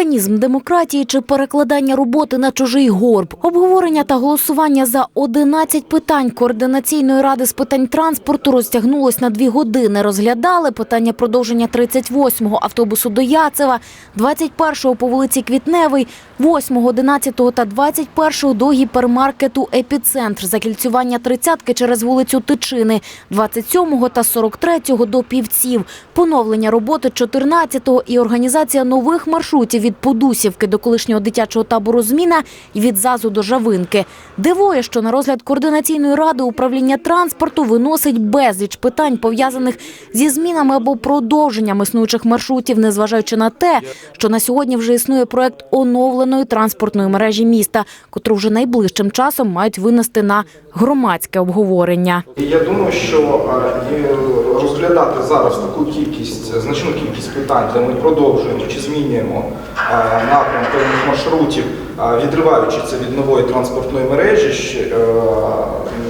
Механізм демократії чи перекладання роботи на чужий горб, обговорення та голосування за 11 питань координаційної ради з питань транспорту розтягнулось на дві години. Розглядали питання продовження 38-го автобусу до Яцева, 21-го по вулиці Квітневий, 8-го, 11-го та 21-го до гіпермаркету «Епіцентр», закільцювання 30-ки через вулицю Тичини, 27-го та 43-го до Півців, поновлення роботи 14-го і організація нових маршрутів від Подусівки до колишнього дитячого табору «Зміна» і від ЗАЗу до Жавинки. Дивує, що на розгляд координаційної ради управління транспорту виносить безліч питань, пов'язаних зі змінами або продовженням існуючих маршрутів, незважаючи на те, що на сьогодні вже існує проект оновленої транспортної мережі міста, котру вже найближчим часом мають винести на громадське обговорення. Я думаю, що е, розглядати зараз таку кількість, значну кількість питань, де ми продовжуємо чи змінюємо е, напрям певних маршрутів, е, відриваючи це від нової транспортної мережі, е,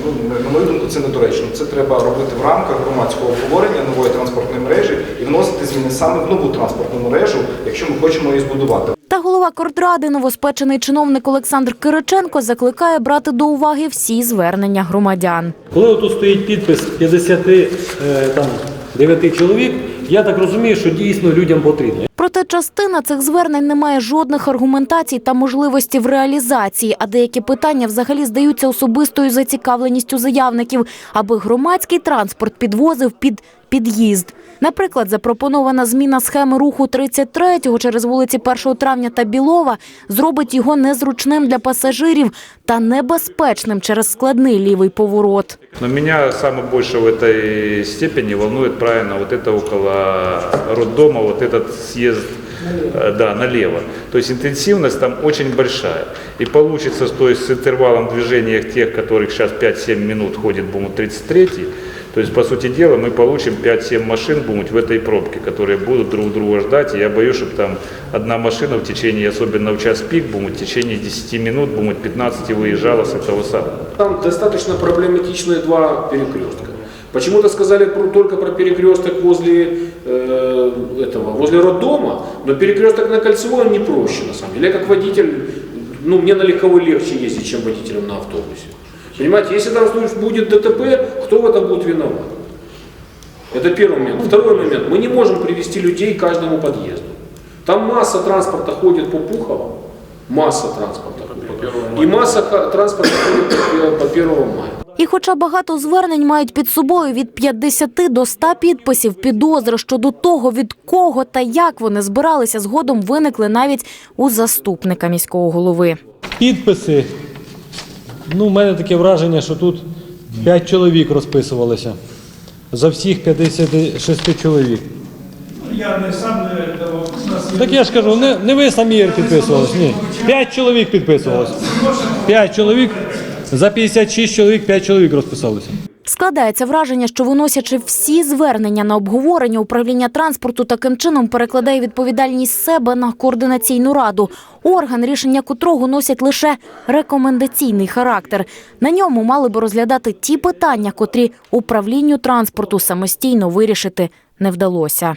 ну, на мою думку, це недоречно. Це треба робити в рамках громадського обговорення нової транспортної мережі і вносити зміни саме в нову транспортну мережу, якщо ми хочемо її збудувати. Голова Кортради, новоспечений чиновник Олександр Кириченко, закликає брати до уваги всі звернення громадян. Коли тут стоїть підпис 59 чоловік, я так розумію, що дійсно людям потрібно. Проте частина цих звернень не має жодних аргументацій та можливості в реалізації, а деякі питання взагалі здаються особистою зацікавленістю заявників, аби громадський транспорт підвозив під під'їзд. Наприклад, запропонована зміна схеми руху 33-го через вулиці 1 травня та Білова зробить його незручним для пасажирів та небезпечним через складний лівий поворот. Но меня самое больше в этой степени волнует правильно вот это около роддома, вот этот съезд э, да, налево. То есть интенсивность там очень большая. И получится, то есть с интервалом движения тех, которых сейчас 5-7 минут ходит БУМ 33 то есть, по сути дела, мы получим 5-7 машин будут в этой пробке, которые будут друг друга ждать. И я боюсь, чтобы там одна машина в течение, особенно в час пик, будет в течение 10 минут, будет 15 выезжала с этого сада. Там достаточно проблематичные два перекрестка. Почему-то сказали про- только про перекресток возле э, этого, возле роддома, но перекресток на Кольцевой он не проще на самом деле. Я как водитель, ну мне на легковой легче ездить, чем водителем на автобусе. Понимаете, если там случай будет ДТП, кто в этом будет виноват? Это первый момент. Второй момент. Мы не можем привести людей к каждому подъезду. Там масса транспорта ходит по Пухову, масса транспорта ходит. И масса ха- транспорта ходит по, по 1 мая. І хоча багато звернень мають під собою від 50 до 100 підписів, підозри щодо того, від кого та як вони збиралися, згодом виникли навіть у заступника міського голови. Підписи. Ну, у мене таке враження, що тут 5 чоловік розписувалися. За всіх 56 чоловік. Я не сам не давав. Так я ж кажу, не, не ви самі підписувались, ні. 5 чоловік підписувалось. 5 чоловік, за 56 чоловік 5 чоловік розписалися. Складається враження, що виносячи всі звернення на обговорення управління транспорту, таким чином перекладає відповідальність себе на координаційну раду, орган, рішення котрого носять лише рекомендаційний характер. На ньому мали би розглядати ті питання, котрі управлінню транспорту самостійно вирішити не вдалося.